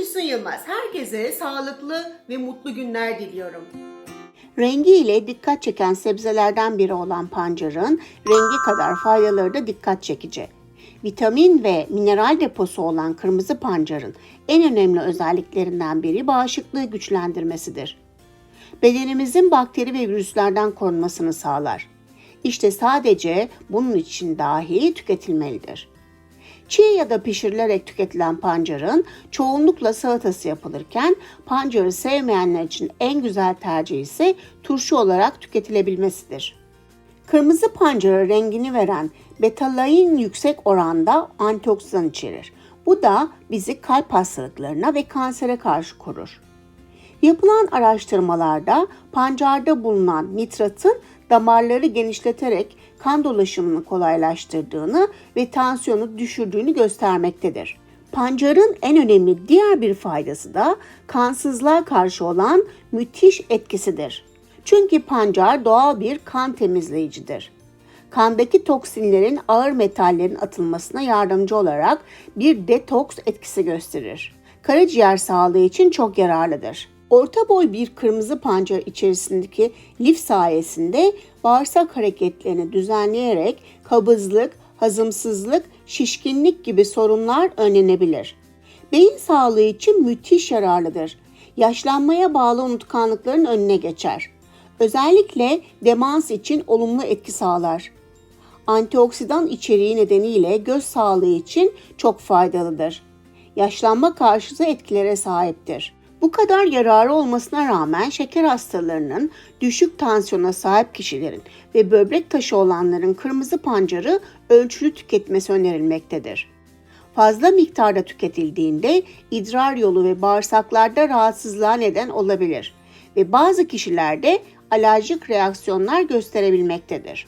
Füsun Yılmaz. Herkese sağlıklı ve mutlu günler diliyorum. Rengiyle dikkat çeken sebzelerden biri olan pancarın rengi kadar faydaları da dikkat çekici. Vitamin ve mineral deposu olan kırmızı pancarın en önemli özelliklerinden biri bağışıklığı güçlendirmesidir. Bedenimizin bakteri ve virüslerden korunmasını sağlar. İşte sadece bunun için dahi tüketilmelidir. Çiğ ya da pişirilerek tüketilen pancarın çoğunlukla salatası yapılırken pancarı sevmeyenler için en güzel tercih ise turşu olarak tüketilebilmesidir. Kırmızı pancara rengini veren betalain yüksek oranda antioksidan içerir. Bu da bizi kalp hastalıklarına ve kansere karşı korur. Yapılan araştırmalarda pancarda bulunan nitratın damarları genişleterek kan dolaşımını kolaylaştırdığını ve tansiyonu düşürdüğünü göstermektedir. Pancarın en önemli diğer bir faydası da kansızlığa karşı olan müthiş etkisidir. Çünkü pancar doğal bir kan temizleyicidir. Kandaki toksinlerin ağır metallerin atılmasına yardımcı olarak bir detoks etkisi gösterir. Karaciğer sağlığı için çok yararlıdır. Orta boy bir kırmızı pancar içerisindeki lif sayesinde bağırsak hareketlerini düzenleyerek kabızlık, hazımsızlık, şişkinlik gibi sorunlar önlenebilir. Beyin sağlığı için müthiş yararlıdır. Yaşlanmaya bağlı unutkanlıkların önüne geçer. Özellikle demans için olumlu etki sağlar. Antioksidan içeriği nedeniyle göz sağlığı için çok faydalıdır. Yaşlanma karşıtı etkilere sahiptir. Bu kadar yararı olmasına rağmen şeker hastalarının, düşük tansiyona sahip kişilerin ve böbrek taşı olanların kırmızı pancarı ölçülü tüketmesi önerilmektedir. Fazla miktarda tüketildiğinde idrar yolu ve bağırsaklarda rahatsızlığa neden olabilir ve bazı kişilerde alerjik reaksiyonlar gösterebilmektedir.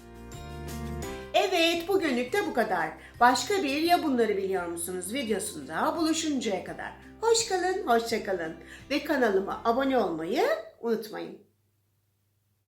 Evet bugünlük de bu kadar. Başka bir ya bunları biliyor musunuz videosunda buluşuncaya kadar. Hoş kalın, hoşça kalın ve kanalıma abone olmayı unutmayın.